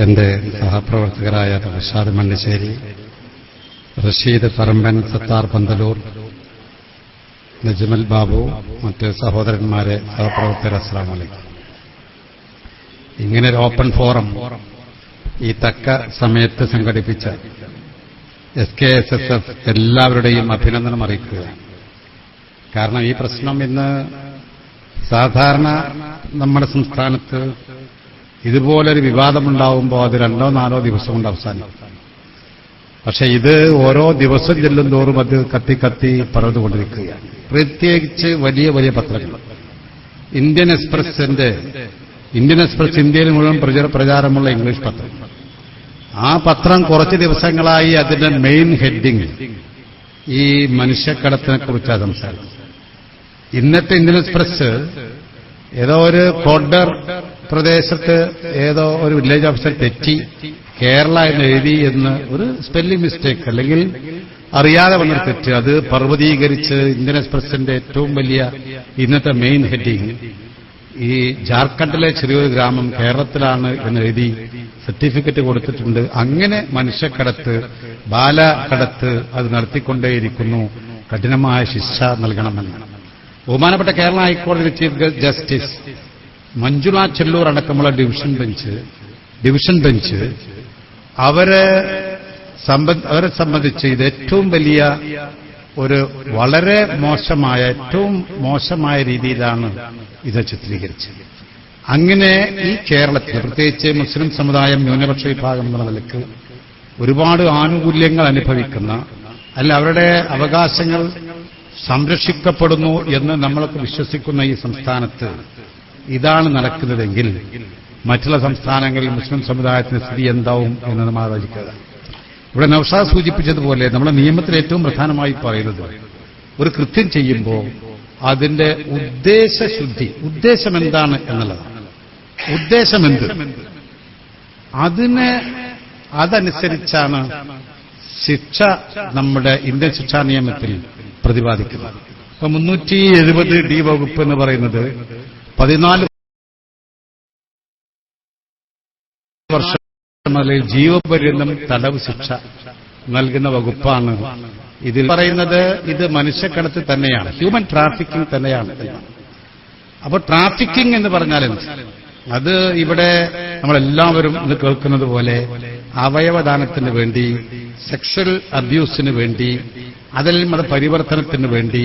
എന്റെ സഹപ്രവർത്തകരായ റഷാദ് മണ്ണിശ്ശേരി റഷീദ് പറമ്പൻ സത്താർ പന്തലൂർ നജ്മൽ ബാബു മറ്റ് സഹോദരന്മാരെ സഹപ്രവർത്തകർ അസ്ലാം ഇങ്ങനെ ഒരു ഓപ്പൺ ഫോറം ഈ തക്ക സമയത്ത് സംഘടിപ്പിച്ച S K S S F എല്ലാവരുടെയും അഭിനന്ദനം അറിയിക്കുക. കാരണം ഈ പ്രശ്നം ഇന്ന് സാധാരണ നമ്മുടെ സംസ്ഥാനത്ത് ഇതുപോലൊരു വിവാദമുണ്ടാവുമ്പോൾ അത് രണ്ടോ നാലോ ദിവസം കൊണ്ട് അവസാനിക്കും. പക്ഷെ ഇത് ഓരോ ദിവസം ചെല്ലും തോറും അത് കത്തി കത്തി പറഞ്ഞുകൊണ്ടിരിക്കുകയാണ് പ്രത്യേകിച്ച് വലിയ വലിയ പത്രങ്ങൾ. ഇന്ത്യൻ എക്സ്പ്രസിന്റെ ഇന്ത്യൻ എക്സ്പ്രസ് ഇന്ത്യയിൽ മുഴുവൻ പ്രചാര- പ്രചാരമുള്ള ഇംഗ്ലീഷ് പത്രം. ആ പത്രം കുറച്ച് ദിവസങ്ങളായി അതിന്റെ മെയിൻ ഹെഡിങ് ഈ മനുഷ്യക്കടത്തിനെ കുറിച്ചാണ് സംസാരിച്ചത് ഇന്നത്തെ ഇന്ത്യൻ എക്സ്പ്രസ് ഏതോ ഒരു കോഡർ പ്രദേശത്ത് ഏതോ ഒരു വില്ലേജ് ഓഫീസർ തെറ്റി കേരള എന്ന് എഴുതി എന്ന് ഒരു സ്പെല്ലിംഗ് മിസ്റ്റേക്ക് അല്ലെങ്കിൽ അറിയാതെ വന്നൊരു തെറ്റ്. അത് പർവതീകരിച്ച് ഇന്ത്യൻ എക്സ്പ്രസിന്റെ ഏറ്റവും വലിയ ഇന്നത്തെ മെയിൻ ഹെഡിങ് ഈ ജാർഖണ്ഡിലെ ചെറിയൊരു ഗ്രാമം കേരളത്തിലാണ് എന്ന് എഴുതി സർട്ടിഫിക്കറ്റ് കൊടുത്തിട്ടുണ്ട്. അങ്ങനെ മനുഷ്യക്കടത്ത് ബാലക്കടത്ത് അത് നടത്തിക്കൊണ്ടേയിരിക്കുന്നു. കഠിനമായ ശിക്ഷ നൽകണമെന്ന്. ബഹുമാനപ്പെട്ട കേരള ഹൈക്കോടതി ചീഫ് ജസ്റ്റിസ് മഞ്ജുള ചെല്ലൂർ അടക്കമുള്ള ഡിവിഷൻ ബെഞ്ച് ഡിവിഷൻ ബെഞ്ച് അവരെ അവരെ സംബന്ധിച്ച് ഇത് ഏറ്റവും വലിയ ഒരു വളരെ മോശമായ ഏറ്റവും മോശമായ രീതിയിലാണ് ഇത് ചിത്രീകരിച്ചത്. അങ്ങനെ ഈ കേരളത്തിൽ പ്രത്യേകിച്ച് മുസ്ലിം സമുദായം ന്യൂനപക്ഷ വിഭാഗം എന്ന നിലയ്ക്ക് ഒരുപാട് ആനുകൂല്യങ്ങൾ അനുഭവിക്കുന്ന അല്ല അവരുടെ അവകാശങ്ങൾ സംരക്ഷിക്കപ്പെടുന്നു എന്ന് നമ്മൾക്ക് വിശ്വസിക്കുന്ന ഈ സംസ്ഥാനത്ത് ഇതാണ് നടക്കുന്നതെങ്കിൽ മറ്റുള്ള സംസ്ഥാനങ്ങളിൽ മുസ്ലിം സമുദായത്തിന്റെ സ്ഥിതി എന്താവും എന്ന് നമ്മൾ ആലോചിക്കുക ഇവിടെ നൌഷാദ് സൂചിപ്പിച്ചതുപോലെ നമ്മുടെ നിയമത്തിൽ ഏറ്റവും പ്രധാനമായി പറയുന്നത് ഒരു കൃത്യം ചെയ്യുമ്പോൾ അതിന്റെ ഉദ്ദേശശുദ്ധി ഉദ്ദേശം എന്താണ് എന്നുള്ളതാണ്. ഉദ്ദേശം എന്ത്? അതിന് അതനുസരിച്ചാണ് ശിക്ഷ നമ്മുടെ ഇന്ത്യൻ ശിക്ഷാ നിയമത്തിൽ പ്രതിപാദിക്കുന്നത്. ഇപ്പൊ മുന്നൂറ്റി എഴുപത് ഡി വകുപ്പ് എന്ന് പറയുന്നത് പതിനാല് വർഷം ജീവപര്യന്തം തടവ് ശിക്ഷ നൽകുന്ന വകുപ്പാണ് ഇതിൽ പറയുന്നത് ഇത് മനുഷ്യക്കടത്ത് തന്നെയാണ്. ഹ്യൂമൻ ട്രാഫിക്കിംഗ് തന്നെയാണ്. അപ്പോൾ അപ്പൊ ട്രാഫിക്കിംഗ് എന്ന് പറഞ്ഞാൽ അത് ഇവിടെ നമ്മളെല്ലാവരും ഇത് കേൾക്കുന്നത് പോലെ അവയവദാനത്തിന് വേണ്ടി സെക്ഷൽ അബ്യൂസിന് വേണ്ടി അതിൽ പരിവർത്തനത്തിന് വേണ്ടി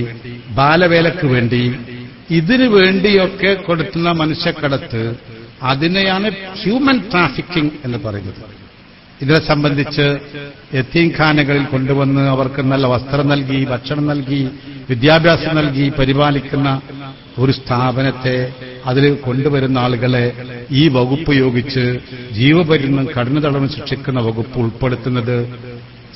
ബാലവേലക്ക് വേണ്ടി ഇതിനു വേണ്ടിയൊക്കെ കൊടുക്കുന്ന മനുഷ്യക്കടത്ത് അതിനെയാണ് ഹ്യൂമൻ ട്രാഫിക്കിംഗ് എന്ന് പറയുന്നത്. ഇതിനെ സംബന്ധിച്ച് യത്തീംഖാനകളിൽ കൊണ്ടുവന്ന് അവർക്ക് നല്ല വസ്ത്രം നൽകി ഭക്ഷണം നൽകി വിദ്യാഭ്യാസം നൽകി പരിപാലിക്കുന്ന ഒരു സ്ഥാപനത്തെ അതിൽ കൊണ്ടുവരുന്ന ആളുകളെ ഈ വകുപ്പ് യോഗിച്ച് ജീവപര്യന്തം കടന്നു തടവ് ശിക്ഷിക്കുന്ന വകുപ്പ് ഉൾപ്പെടുത്തുന്നത്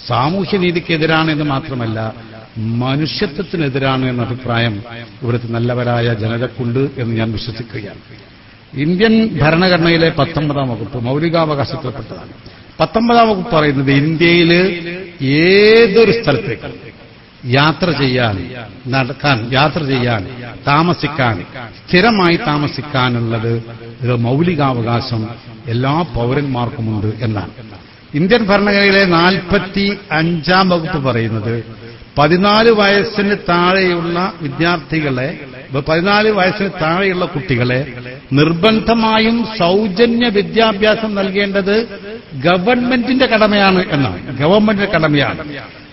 സാമൂഹ്യനീതിക്കെതിരാണ് എന്ന് മാത്രമല്ല മനുഷ്യത്വത്തിനെതിരാണ് എന്ന അഭിപ്രായം ഇവിടുത്തെ നല്ലവരായ ജനതക്കുണ്ട് എന്ന് ഞാൻ വിശ്വസിക്കുകയാണ്. ഇന്ത്യൻ ഭരണഘടനയിലെ പത്തൊമ്പതാം വകുപ്പ് മൗലികാവകാശത്തിൽപ്പെട്ടതാണ്. പത്തൊമ്പതാം വകുപ്പ് പറയുന്നത് ഇന്ത്യയിൽ ഏതൊരു സ്ഥലത്തേക്ക് യാത്ര ചെയ്യാൻ നടക്കാൻ യാത്ര ചെയ്യാൻ താമസിക്കാൻ സ്ഥിരമായി താമസിക്കാനുള്ളത് മൗലികാവകാശം എല്ലാ പൗരന്മാർക്കുമുണ്ട് എന്നാണ്. ഇന്ത്യൻ ഭരണഘടനയിലെ നാൽപ്പത്തി അഞ്ചാം വകുപ്പ് പറയുന്നത് പതിനാല് വയസ്സിന് താഴെയുള്ള വിദ്യാർത്ഥികളെ പതിനാല് വയസ്സിന് താഴെയുള്ള കുട്ടികളെ നിർബന്ധമായും സൗജന്യ വിദ്യാഭ്യാസം നൽകേണ്ടത് ഗവൺമെന്റിന്റെ കടമയാണ് എന്നാണ്. ഗവൺമെന്റിന്റെ കടമയാണ്.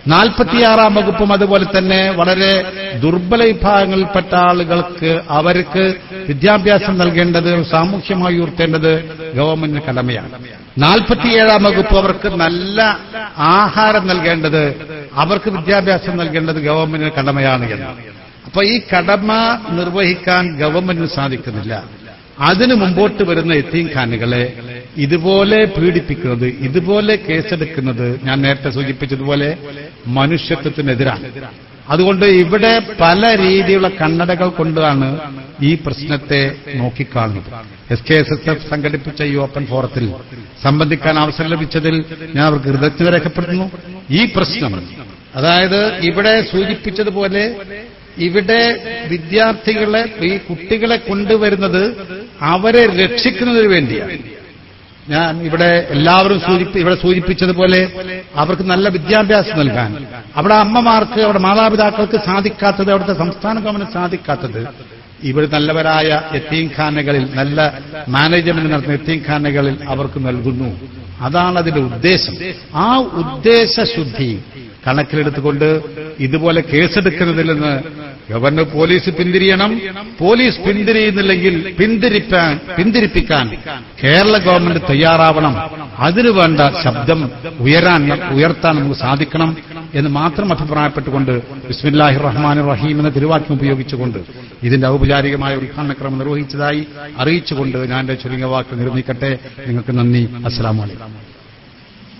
നാൽപ്പത്തിയാറാം വകുപ്പും അതുപോലെ തന്നെ വളരെ ദുർബല വിഭാഗങ്ങളിൽപ്പെട്ട ആളുകൾക്ക് അവർക്ക് വിദ്യാഭ്യാസം നൽകേണ്ടത് സാമൂഹ്യമായി ഉയർത്തേണ്ടത് ഗവൺമെന്റിന് കടമയാണ്. നാൽപ്പത്തിയേഴാം വകുപ്പ് അവർക്ക് നല്ല ആഹാരം നൽകേണ്ടത് അവർക്ക് വിദ്യാഭ്യാസം നൽകേണ്ടത് ഗവൺമെന്റിന് കടമയാണ് എന്ന്. അപ്പൊ ഈ കടമ നിർവഹിക്കാൻ ഗവൺമെന്റിന് സാധിക്കുന്നില്ല. അതിനു മുമ്പോട്ട് വരുന്ന എത്തീംഖാനുകളെ ഇതുപോലെ പീഡിപ്പിക്കുന്നത് ഇതുപോലെ കേസെടുക്കുന്നത് ഞാൻ നേരത്തെ സൂചിപ്പിച്ചതുപോലെ മനുഷ്യത്വത്തിനെതിരാണ്. അതുകൊണ്ട് ഇവിടെ പല രീതിയിലുള്ള കണ്ണടകൾ കൊണ്ടാണ് ഈ പ്രശ്നത്തെ നോക്കിക്കാണുന്നത്. S K S S F സംഘടിപ്പിച്ച ഈ ഓപ്പൺ ഫോറത്തിൽ സംബന്ധിക്കാൻ അവസരം ലഭിച്ചതിൽ ഞാൻ അവർക്ക് കൃതജ്ഞത രേഖപ്പെടുത്തുന്നു. ഈ പ്രശ്നം അതായത് ഇവിടെ സൂചിപ്പിച്ചതുപോലെ ഇവിടെ വിദ്യാർത്ഥികളെ ഈ കുട്ടികളെ കൊണ്ടുവരുന്നത് അവരെ രക്ഷിക്കുന്നതിന് വേണ്ടിയാണ്. ഞാൻ ഇവിടെ എല്ലാവരും സൂചിപ്പി ഇവിടെ സൂചിപ്പിച്ചതുപോലെ അവർക്ക് നല്ല വിദ്യാഭ്യാസം നൽകാൻ. അവിടെ അമ്മമാർക്ക് അവിടെ മാതാപിതാക്കൾക്ക് സാധിക്കാത്തത് അവിടുത്തെ സംസ്ഥാന ഗവൺമെന്റ് സാധിക്കാത്തത് ഇവിടെ നല്ലവരായ യത്തീംഖാനകളിൽ നല്ല മാനേജ്മെന്റ് നടത്തുന്ന എത്തീംഖാനകളിൽ അവർക്ക് നൽകുന്നു. അതാണ് അതിന്റെ ഉദ്ദേശം. ആ ഉദ്ദേശശുദ്ധി കണക്കിലെടുത്തുകൊണ്ട് ഇതുപോലെ കേസെടുക്കുന്നതില്ലെന്ന് ഗവർണർ പോലീസ് പിന്തിരിയണം. പോലീസ് പിന്തിരിയുന്നില്ലെങ്കിൽ പിന്തിരിപ്പാൻ പിന്തിരിപ്പിക്കാൻ കേരള ഗവൺമെന്റ് തയ്യാറാവണം. അതിനുവേണ്ട ശബ്ദം ഉയരാൻ ഉയർത്താൻ നമുക്ക് സാധിക്കണം എന്ന് മാത്രം അഭിപ്രായപ്പെട്ടുകൊണ്ട് ബിസ്മില്ലാഹി റഹ്മാൻ റഹീം എന്ന തിരുവാക്യം ഉപയോഗിച്ചുകൊണ്ട് ഇതിന്റെ ഔപചാരികമായ ഉദ്ഘാടനക്രമം നിർവഹിച്ചതായി അറിയിച്ചുകൊണ്ട് ഞാൻ എന്റെ ചുരുങ്ങിയ വാക്ക് നിർമ്മിക്കട്ടെ. നിങ്ങൾക്ക് നന്ദി. അസ്സാം അലൈക്കും.